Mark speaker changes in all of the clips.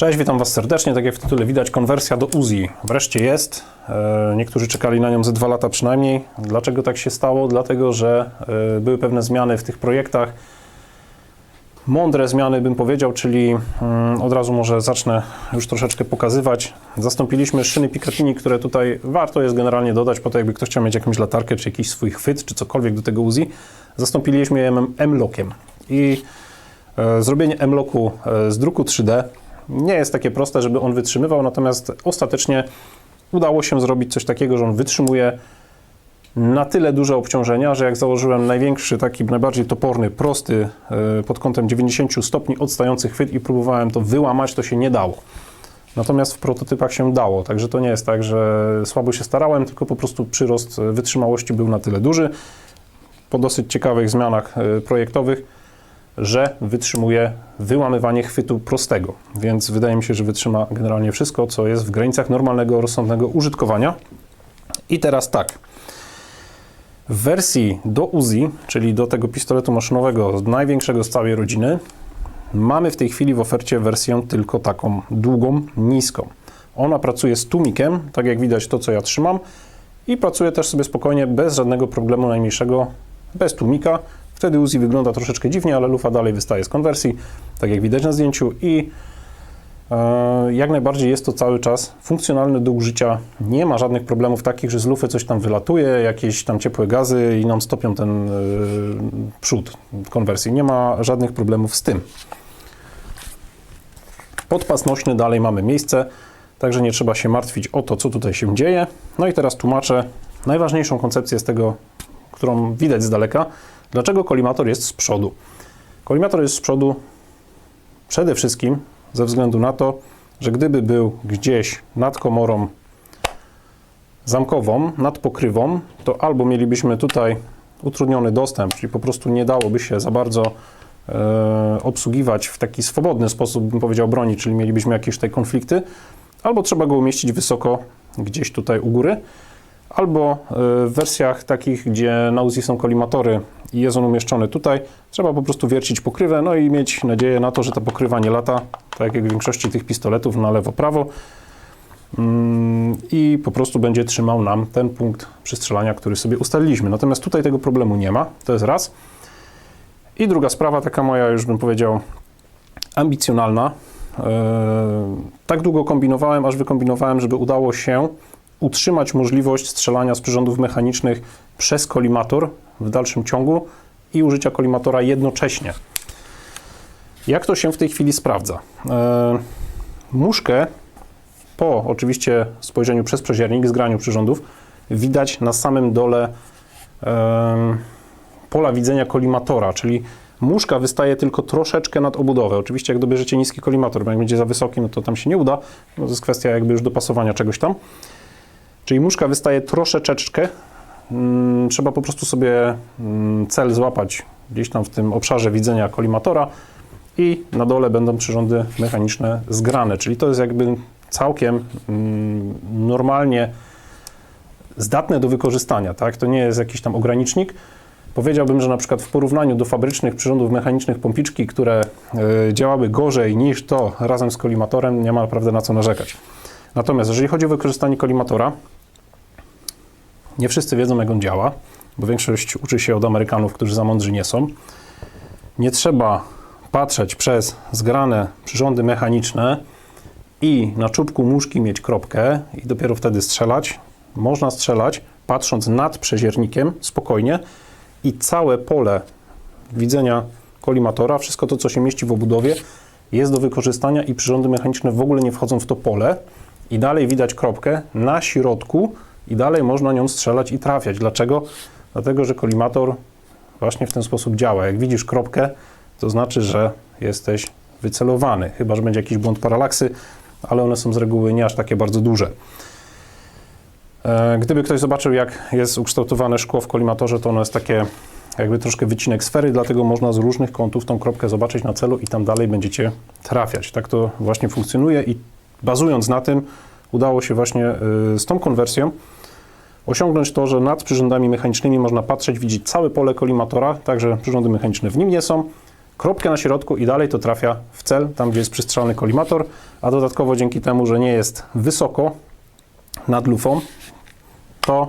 Speaker 1: Cześć, witam Was serdecznie. Tak jak w tytule widać, konwersja do Uzi wreszcie jest. E, Niektórzy czekali na nią ze dwa lata przynajmniej. Dlaczego tak się stało? Dlatego, że e, były pewne zmiany w tych projektach. Mądre zmiany bym powiedział, czyli mm, od razu może zacznę już troszeczkę pokazywać. Zastąpiliśmy szyny Picatinny, które tutaj warto jest generalnie dodać, po to jakby ktoś chciał mieć jakąś latarkę, czy jakiś swój chwyt, czy cokolwiek do tego Uzi. Zastąpiliśmy je M-Lockiem. I e, zrobienie M-Locku z druku 3D nie jest takie proste, żeby on wytrzymywał, natomiast ostatecznie udało się zrobić coś takiego, że on wytrzymuje na tyle duże obciążenia, że jak założyłem największy, taki najbardziej toporny, prosty e, pod kątem 90 stopni odstający chwyt i próbowałem to wyłamać, to się nie dało. Natomiast w prototypach się dało, także to nie jest tak, że słabo się starałem, tylko po prostu przyrost e, wytrzymałości był na tyle duży. Po dosyć ciekawych zmianach e, projektowych że wytrzymuje wyłamywanie chwytu prostego, więc wydaje mi się, że wytrzyma generalnie wszystko, co jest w granicach normalnego, rozsądnego użytkowania. I teraz tak. W wersji do Uzi, czyli do tego pistoletu maszynowego, największego z całej rodziny, mamy w tej chwili w ofercie wersję tylko taką długą, niską. Ona pracuje z tłumikiem, tak jak widać to, co ja trzymam, i pracuje też sobie spokojnie, bez żadnego problemu najmniejszego, bez tłumika. Wtedy Uzi wygląda troszeczkę dziwnie, ale lufa dalej wystaje z konwersji, tak jak widać na zdjęciu i e, jak najbardziej jest to cały czas funkcjonalne do użycia. Nie ma żadnych problemów takich, że z lufy coś tam wylatuje, jakieś tam ciepłe gazy i nam stopią ten e, przód konwersji. Nie ma żadnych problemów z tym. Podpas nośny dalej mamy miejsce, także nie trzeba się martwić o to, co tutaj się dzieje. No i teraz tłumaczę najważniejszą koncepcję z tego, którą widać z daleka. Dlaczego kolimator jest z przodu? Kolimator jest z przodu przede wszystkim ze względu na to, że gdyby był gdzieś nad komorą zamkową, nad pokrywą, to albo mielibyśmy tutaj utrudniony dostęp, czyli po prostu nie dałoby się za bardzo e, obsługiwać w taki swobodny sposób, bym powiedział, broni, czyli mielibyśmy jakieś tutaj konflikty, albo trzeba go umieścić wysoko gdzieś tutaj u góry, albo e, w wersjach takich, gdzie na Uzi są kolimatory i jest on umieszczony tutaj, trzeba po prostu wiercić pokrywę, no i mieć nadzieję na to, że ta pokrywa nie lata, tak jak w większości tych pistoletów, na lewo-prawo Mm, i po prostu będzie trzymał nam ten punkt przystrzelania, który sobie ustaliliśmy. Natomiast tutaj tego problemu nie ma, to jest raz. I druga sprawa, taka moja już bym powiedział ambicjonalna. Eee, tak długo kombinowałem, aż wykombinowałem, żeby udało się utrzymać możliwość strzelania z przyrządów mechanicznych przez kolimator w dalszym ciągu i użycia kolimatora jednocześnie. Jak to się w tej chwili sprawdza? Eee, muszkę po oczywiście spojrzeniu przez przeziernik, zgraniu przyrządów, widać na samym dole pola widzenia kolimatora, czyli muszka wystaje tylko troszeczkę nad obudowę. Oczywiście jak dobierzecie niski kolimator, bo jak będzie za wysoki, no to tam się nie uda. No to jest kwestia jakby już dopasowania czegoś tam. Czyli muszka wystaje troszeczkę. Mm, trzeba po prostu sobie mm, cel złapać gdzieś tam w tym obszarze widzenia kolimatora i na dole będą przyrządy mechaniczne zgrane, czyli to jest jakby całkiem mm, normalnie zdatne do wykorzystania, tak? To nie jest jakiś tam ogranicznik. Powiedziałbym, że na przykład w porównaniu do fabrycznych przyrządów mechanicznych pompiczki, które y, działały gorzej niż to razem z kolimatorem, nie ma naprawdę na co narzekać. Natomiast jeżeli chodzi o wykorzystanie kolimatora, nie wszyscy wiedzą, jak on działa, bo większość uczy się od Amerykanów, którzy za mądrzy nie są. Nie trzeba patrzeć przez zgrane przyrządy mechaniczne, i na czubku muszki mieć kropkę i dopiero wtedy strzelać. Można strzelać patrząc nad przeziernikiem spokojnie i całe pole widzenia kolimatora, wszystko to, co się mieści w obudowie, jest do wykorzystania i przyrządy mechaniczne w ogóle nie wchodzą w to pole i dalej widać kropkę na środku i dalej można nią strzelać i trafiać. Dlaczego? Dlatego, że kolimator właśnie w ten sposób działa. Jak widzisz kropkę, to znaczy, że jesteś wycelowany, chyba że będzie jakiś błąd paralaksy, ale one są z reguły nie aż takie bardzo duże. E, gdyby ktoś zobaczył, jak jest ukształtowane szkło w kolimatorze, to ono jest takie jakby troszkę wycinek sfery, dlatego można z różnych kątów tą kropkę zobaczyć na celu i tam dalej będziecie trafiać. Tak to właśnie funkcjonuje i bazując na tym udało się właśnie e, z tą konwersją osiągnąć to, że nad przyrządami mechanicznymi można patrzeć, widzieć całe pole kolimatora, także przyrządy mechaniczne w nim nie są, kropkę na środku i dalej to trafia w cel, tam gdzie jest przystrzelony kolimator, a dodatkowo dzięki temu, że nie jest wysoko nad lufą, to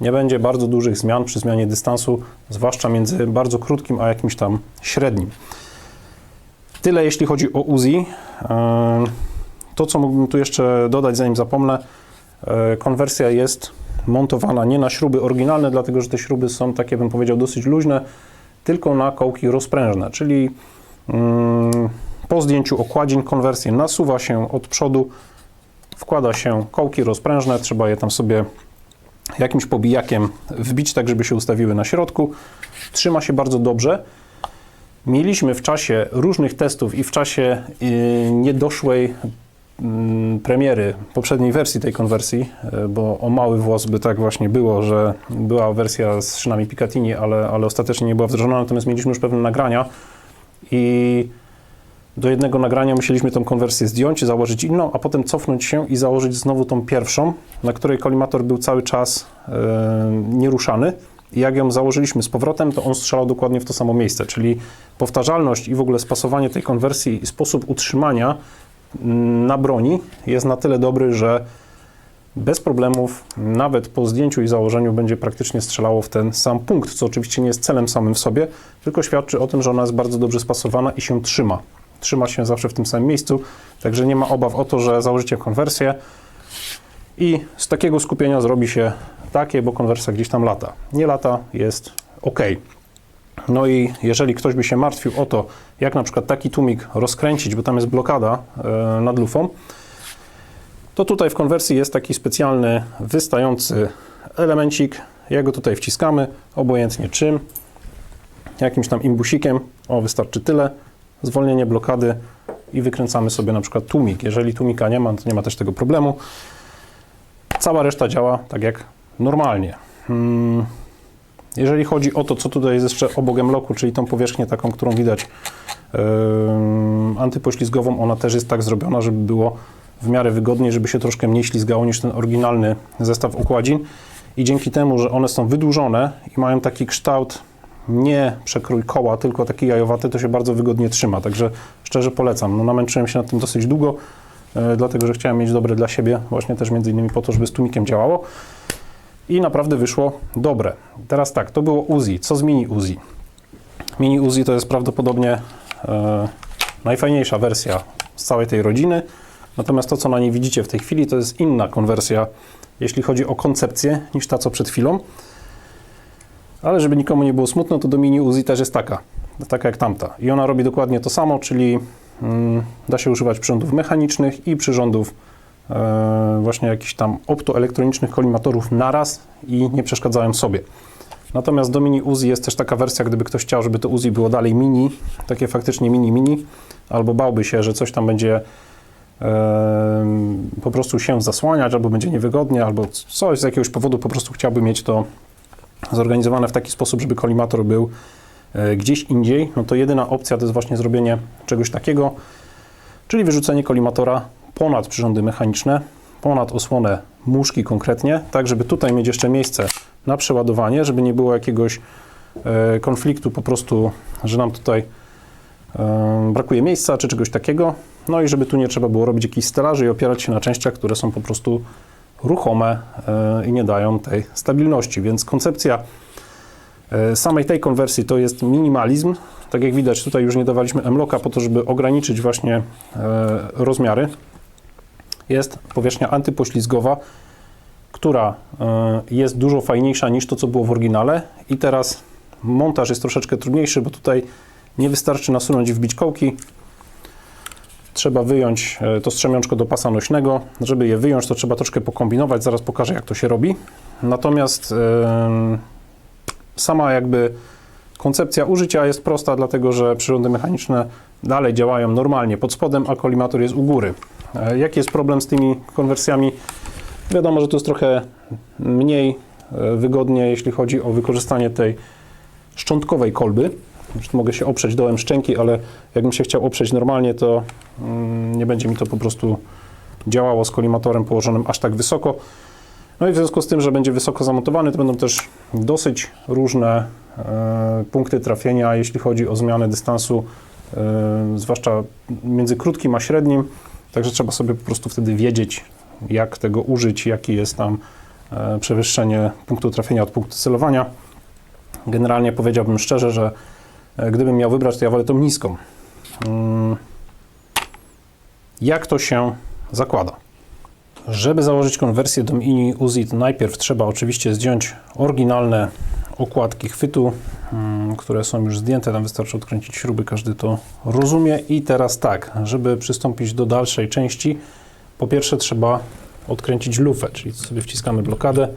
Speaker 1: nie będzie bardzo dużych zmian przy zmianie dystansu, zwłaszcza między bardzo krótkim a jakimś tam średnim. Tyle jeśli chodzi o Uzi. To, co mógłbym tu jeszcze dodać, zanim zapomnę, yy, konwersja jest montowana nie na śruby oryginalne, dlatego że te śruby są takie, bym powiedział, dosyć luźne, tylko na kołki rozprężne, czyli yy, po zdjęciu okładzin konwersję nasuwa się od przodu, wkłada się kołki rozprężne, trzeba je tam sobie jakimś pobijakiem wbić, tak żeby się ustawiły na środku. Trzyma się bardzo dobrze. Mieliśmy w czasie różnych testów i w czasie yy, niedoszłej mm, premiery poprzedniej wersji tej konwersji, yy, bo o mały włos by tak właśnie było, że była wersja z szynami Picatinny, ale, ale ostatecznie nie była wdrożona, natomiast mieliśmy już pewne nagrania i do jednego nagrania musieliśmy tą konwersję zdjąć, założyć inną, a potem cofnąć się i założyć znowu tą pierwszą, na której kolimator był cały czas yy, nieruszany. I jak ją założyliśmy z powrotem, to on strzelał dokładnie w to samo miejsce, czyli powtarzalność i w ogóle spasowanie tej konwersji i sposób utrzymania mm, na broni jest na tyle dobry, że bez problemów, nawet po zdjęciu i założeniu, będzie praktycznie strzelało w ten sam punkt, co oczywiście nie jest celem samym w sobie, tylko świadczy o tym, że ona jest bardzo dobrze spasowana i się trzyma. Trzyma się zawsze w tym samym miejscu, także nie ma obaw o to, że założycie konwersję i z takiego skupienia zrobi się takie, bo konwersja gdzieś tam lata. Nie lata, jest ok. No i jeżeli ktoś by się martwił o to, jak na przykład taki tłumik rozkręcić, bo tam jest blokada e, nad lufą, to tutaj w konwersji jest taki specjalny wystający elemencik. Jak go tutaj wciskamy, obojętnie czym, jakimś tam imbusikiem, o wystarczy tyle, zwolnienie blokady i wykręcamy sobie na przykład tłumik. Jeżeli tłumika nie ma, to nie ma też tego problemu. Cała reszta działa tak jak normalnie. Hmm. Jeżeli chodzi o to, co tutaj jest jeszcze obok loku, czyli tą powierzchnię taką, którą widać yy, antypoślizgową, ona też jest tak zrobiona, żeby było w miarę wygodniej, żeby się troszkę mniej ślizgało niż ten oryginalny zestaw układzin. I dzięki temu, że one są wydłużone i mają taki kształt nie przekrój koła, tylko taki jajowaty, to się bardzo wygodnie trzyma. Także szczerze polecam. No, namęczyłem się nad tym dosyć długo, yy, dlatego że chciałem mieć dobre dla siebie, właśnie też między innymi po to, żeby z tłumikiem działało i naprawdę wyszło dobre. Teraz tak, to było Uzi. Co z mini Uzi? Mini Uzi to jest prawdopodobnie e, najfajniejsza wersja z całej tej rodziny. Natomiast to, co na niej widzicie w tej chwili, to jest inna konwersja, jeśli chodzi o koncepcję, niż ta, co przed chwilą. Ale żeby nikomu nie było smutno, to do mini Uzi też jest taka, taka jak tamta. I ona robi dokładnie to samo, czyli mm, da się używać przyrządów mechanicznych i przyrządów e, właśnie jakichś tam optoelektronicznych kolimatorów naraz i nie przeszkadzają sobie. Natomiast do mini Uzi jest też taka wersja, gdyby ktoś chciał, żeby to Uzi było dalej mini, takie faktycznie mini mini, albo bałby się, że coś tam będzie po prostu się zasłaniać, albo będzie niewygodnie, albo coś z jakiegoś powodu po prostu chciałby mieć to zorganizowane w taki sposób, żeby kolimator był e, gdzieś indziej, no to jedyna opcja to jest właśnie zrobienie czegoś takiego, czyli wyrzucenie kolimatora ponad przyrządy mechaniczne, ponad osłonę muszki konkretnie, tak żeby tutaj mieć jeszcze miejsce na przeładowanie, żeby nie było jakiegoś e, konfliktu po prostu, że nam tutaj e, brakuje miejsca czy czegoś takiego. No i żeby tu nie trzeba było robić jakichś stelaży i opierać się na częściach, które są po prostu ruchome e, i nie dają tej stabilności. Więc koncepcja samej tej konwersji to jest minimalizm. Tak jak widać, tutaj już nie dawaliśmy M-locka po to, żeby ograniczyć właśnie rozmiary. Jest powierzchnia antypoślizgowa, która e, jest dużo fajniejsza niż to, co było w oryginale. I teraz montaż jest troszeczkę trudniejszy, bo tutaj nie wystarczy nasunąć i wbić kołki. Trzeba wyjąć e, to strzemiączko do pasa nośnego. Żeby je wyjąć, to trzeba troszkę pokombinować. Zaraz pokażę, jak to się robi. Natomiast e, sama jakby koncepcja użycia jest prosta, dlatego że przyrządy mechaniczne dalej działają normalnie pod spodem, a kolimator jest u góry. E, Jaki jest problem z tymi konwersjami? Wiadomo, że to jest trochę mniej e, wygodnie, jeśli chodzi o wykorzystanie tej szczątkowej kolby. Mogę się oprzeć dołem szczęki, ale jakbym się chciał oprzeć normalnie, to mm, nie będzie mi to po prostu działało z kolimatorem położonym aż tak wysoko. No i w związku z tym, że będzie wysoko zamontowany, to będą też dosyć różne e, punkty trafienia, jeśli chodzi o zmianę dystansu, zwłaszcza między krótkim a średnim. Także trzeba sobie po prostu wtedy wiedzieć, jak tego użyć, jakie jest tam e, przewyższenie punktu trafienia od punktu celowania. Generalnie powiedziałbym szczerze, że e, gdybym miał wybrać, to ja wolę tą niską. Mm. Jak to się zakłada? Żeby założyć konwersję do mini Uzi, najpierw trzeba oczywiście zdjąć oryginalne okładki chwytu, mm, które są już zdjęte. Tam wystarczy odkręcić śruby, każdy to rozumie. I teraz tak, żeby przystąpić do dalszej części, po pierwsze trzeba odkręcić lufę, czyli sobie wciskamy blokadę,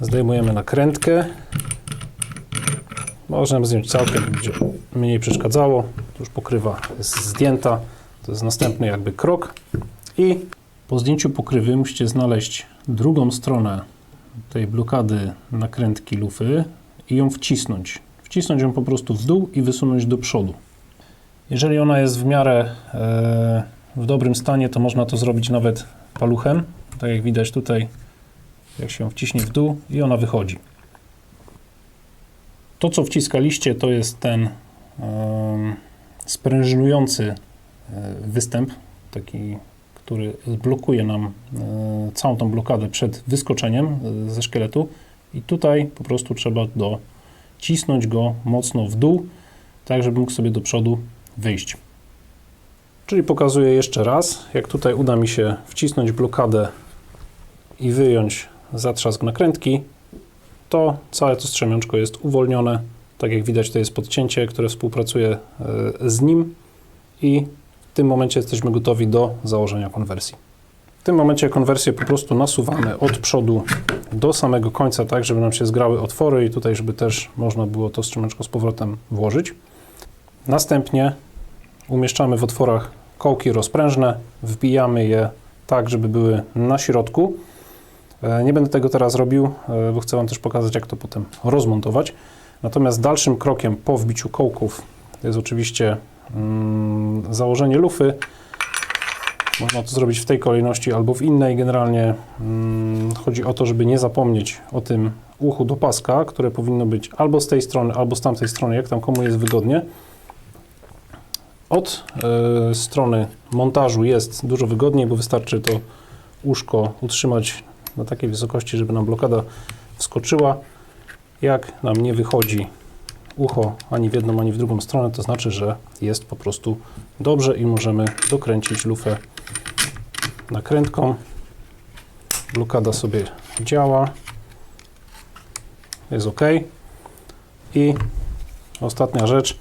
Speaker 1: zdejmujemy nakrętkę. Możemy zdjąć całkiem, będzie mniej przeszkadzało. Już pokrywa jest zdjęta. To jest następny jakby krok. I po zdjęciu pokrywy musicie znaleźć drugą stronę tej blokady nakrętki lufy i ją wcisnąć. Wcisnąć ją po prostu w dół i wysunąć do przodu. Jeżeli ona jest w miarę e, w dobrym stanie, to można to zrobić nawet paluchem. Tak jak widać tutaj, jak się ją wciśnie w dół i ona wychodzi. To, co wciskaliście, to jest ten em, sprężynujący e, występ, taki, który blokuje nam e, całą tą blokadę przed wyskoczeniem e, ze szkieletu. I tutaj po prostu trzeba docisnąć go mocno w dół, tak żeby mógł sobie do przodu wyjść. Czyli pokazuję jeszcze raz, jak tutaj uda mi się wcisnąć blokadę i wyjąć zatrzask nakrętki, to całe to strzemiączko jest uwolnione. Tak jak widać, to jest podcięcie, które współpracuje e, z nim i w tym momencie jesteśmy gotowi do założenia konwersji. W tym momencie konwersję po prostu nasuwamy od przodu do samego końca, tak żeby nam się zgrały otwory i tutaj, żeby też można było to strzemiączko z powrotem włożyć. Następnie umieszczamy w otworach kołki rozprężne, wbijamy je tak, żeby były na środku. E, Nie będę tego teraz robił, e, bo chcę Wam też pokazać, jak to potem rozmontować. Natomiast dalszym krokiem po wbiciu kołków jest oczywiście założenie lufy. Można to zrobić w tej kolejności albo w innej. Generalnie mm, chodzi o to, żeby nie zapomnieć o tym uchu do paska, które powinno być albo z tej strony, albo z tamtej strony, jak tam komu jest wygodnie. Od e, strony montażu jest dużo wygodniej, bo wystarczy to uszko utrzymać na takiej wysokości, żeby nam blokada wskoczyła. Jak nam nie wychodzi ucho ani w jedną, ani w drugą stronę, to znaczy, że jest po prostu dobrze i możemy dokręcić lufę nakrętką. Blokada sobie działa. Jest ok. I ostatnia rzecz,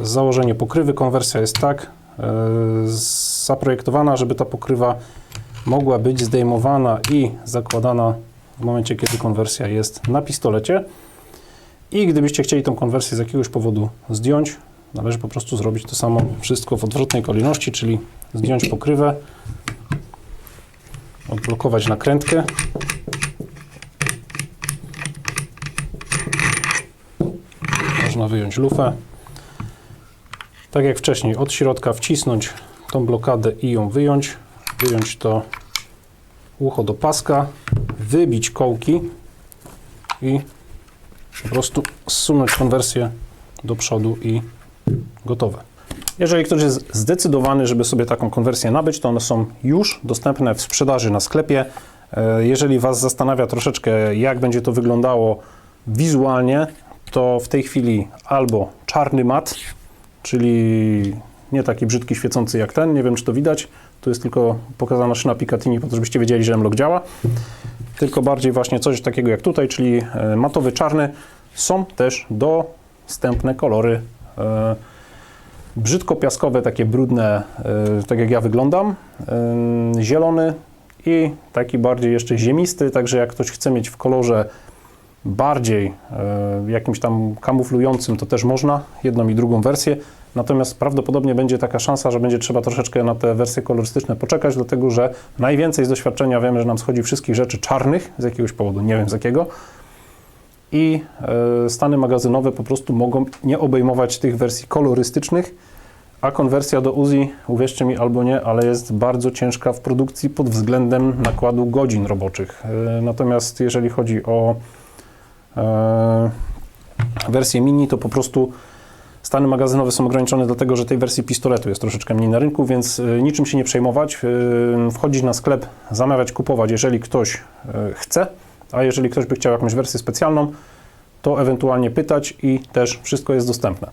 Speaker 1: założenie pokrywy. Konwersja jest tak e, zaprojektowana, żeby ta pokrywa mogła być zdejmowana i zakładana w momencie, kiedy konwersja jest na pistolecie. I gdybyście chcieli tą konwersję z jakiegoś powodu zdjąć, należy po prostu zrobić to samo wszystko w odwrotnej kolejności, czyli zdjąć pokrywę, odblokować nakrętkę. Można wyjąć lufę. Tak jak wcześniej, od środka wcisnąć tą blokadę i ją wyjąć. Wyjąć to ucho do paska, wybić kołki i po prostu zsunąć konwersję do przodu i gotowe. Jeżeli ktoś jest zdecydowany, żeby sobie taką konwersję nabyć, to one są już dostępne w sprzedaży na sklepie. E, Jeżeli Was zastanawia troszeczkę, jak będzie to wyglądało wizualnie, to w tej chwili albo czarny mat, czyli nie taki brzydki, świecący jak ten, nie wiem czy to widać, tu jest tylko pokazana szyna Picatinny, po to żebyście wiedzieli, że M-Lock działa, tylko bardziej właśnie coś takiego jak tutaj, czyli e, matowy czarny. Są też dostępne kolory e, brzydko-piaskowe, takie brudne, e, tak jak ja wyglądam, zielony i taki bardziej jeszcze ziemisty, także jak ktoś chce mieć w kolorze bardziej jakimś tam kamuflującym, to też można, jedną i drugą wersję. Natomiast prawdopodobnie będzie taka szansa, że będzie trzeba troszeczkę na te wersje kolorystyczne poczekać, dlatego że najwięcej z doświadczenia wiemy, że nam schodzi wszystkich rzeczy czarnych z jakiegoś powodu, nie wiem z jakiego. I e, stany magazynowe po prostu mogą nie obejmować tych wersji kolorystycznych, A konwersja do Uzi, uwierzcie mi albo nie, ale jest bardzo ciężka w produkcji pod względem nakładu godzin roboczych. E, Natomiast jeżeli chodzi o e, wersję mini, to po prostu stany magazynowe są ograniczone dlatego, że tej wersji pistoletu jest troszeczkę mniej na rynku, więc e, niczym się nie przejmować. E, Wchodzić na sklep, zamawiać, kupować, jeżeli ktoś e, chce, a jeżeli ktoś by chciał jakąś wersję specjalną, to ewentualnie pytać i też wszystko jest dostępne.